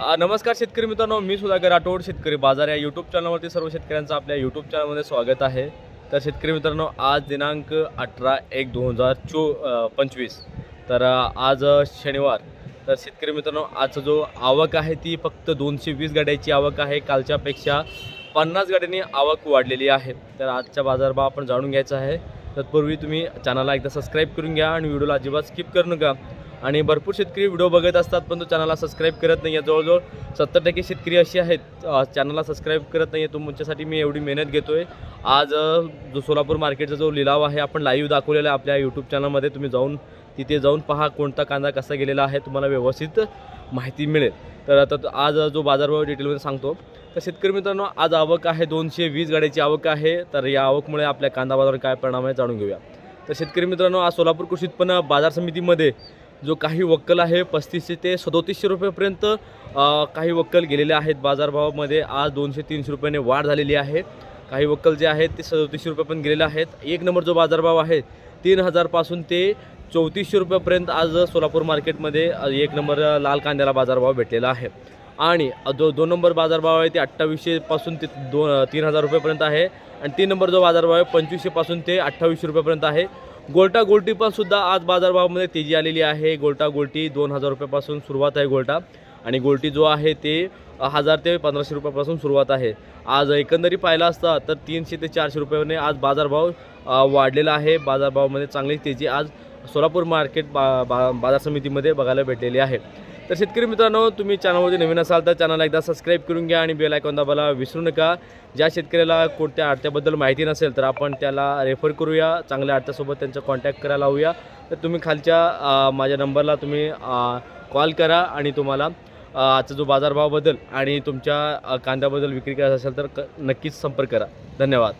नमस्कार शेतकरी मित्रांनो मी सुधाकर राठोड शेतकरी बाजार या यूट्यूब चॅनलवरती सर्व शेतकऱ्यांचं आपल्या यूट्यूब चॅनलमध्ये स्वागत आहे. तर शेतकरी मित्रांनो आज दिनांक अठरा एक दोन हजार चो पंचवीस. तर आज शनिवार. तर शेतकरी मित्रांनो आजचा जो आवक आहे ती फक्त दोनशे वीस गाड्याची आवक आहे. कालच्यापेक्षा पन्नास गाड्यांनी आवक वाढलेली आहे. तर आजच्या बाजारभाव आपण जाणून घ्यायचा आहे. तत्पूर्वी तुम्ही चॅनलला एकदा सबस्क्राईब करून घ्या आणि व्हिडिओला अजिबात स्किप करू नका. आणि भरपूर शेतकरी व्हिडिओ बघत असतात पण तो चॅनलला सबस्क्राईब करत नाही आहे जवळजवळ सत्तर टक्के शेतकरी असे आहेत. चॅनलला सबस्क्राईब करत नाही आहे तुमच्यासाठी मी एवढी मेहनत घेतो आहे आज जो सोलापूर मार्केटचा जो लिलाव आहे आपण लाईव्ह दाखवलेला आहे आपल्या यूट्यूब चॅनलमध्ये तुम्ही जाऊन तिथे जाऊन पहा कोणता कांदा कसा गेलेला आहे तुम्हाला व्यवस्थित माहिती मिळेल. तर आता आज जो बाजारभाव डिटेलमध्ये सांगतो. तर शेतकरी मित्रांनो आज आवक आहे दोनशे वीस गाड्याची आवक आहे. तर या आवकमुळे आपल्या कांदा बाजारावर काय परिणाम आहे जाणून घेऊया. तर शेतकरी मित्रांनो आज सोलापूर कृषी उत्पन्न बाजार समितीमध्ये जो काही वक्कल आहे पस्तीसशे ते सदोतीसशे रुपयेपर्यंत काही वक्कल गेलेले आहेत बाजारभावामध्ये. आज दोनशे तीनशे रुपयाने वाढ झालेली आहे. काही वक्कल जे आहेत ते सदोतीसशे रुपये पण गेलेले आहेत. एक नंबर जो बाजारभाव आहे तीन हजारपासून ते चौतीसशे रुपयापर्यंत आज सोलापूर मार्केटमध्ये एक नंबर लाल कांद्याला बाजारभाव भेटलेला आहे. आणि जो दोन नंबर बाजारभाव आहे ते अठ्ठावीसशेपासून ते दोन तीन हजार रुपयेपर्यंत आहे. आणि तीन नंबर जो बाजारभाव आहे पंचवीसशेपासून ते अठ्ठावीसशे रुपयापर्यंत आहे. गोल्टा गोल्टी पण सुद्धा आज बाजारभावामध्ये तेजी आलेली आहे. गोल्टा गोल्टी दोन हजार रुपयापासून सुरुवात आहे गोल्टा. आणि गोल्टी जो आहे ते हजार ते पंधराशे रुपयापासून सुरुवात आहे. आज एकंदरी पाहिला असता तर तीनशे ते चारशे रुपयाने आज बाजारभाव वाढलेला आहे. बाजारभावामध्ये चांगली तेजी आज सोलापूर मार्केट बा बा बाजार समितीमध्ये बघायला भेटलेली आहे. तर शेतकरी मित्रांनो तुम्ही चॅनलमध्ये नवीन असाल तर चॅनल एकदा सबस्क्राईब करून घ्या आणि बेल आयकॉन दाबायला विसरू नका. ज्या शेतकऱ्याला कोणत्या आडत्याबद्दल माहिती नसेल तर आपण त्याला रेफर करूया. चांगल्या आडत्यासोबत त्यांचा कॉन्टॅक्ट करायला लावूया. तर तुम्ही खालच्या माझ्या नंबरला तुम्ही कॉल करा आणि तुम्हाला आजचा जो बाजारभावाबद्दल आणि तुमच्या कांद्याबद्दल विक्री करायचा असेल तर क नक्कीच संपर्क करा. धन्यवाद.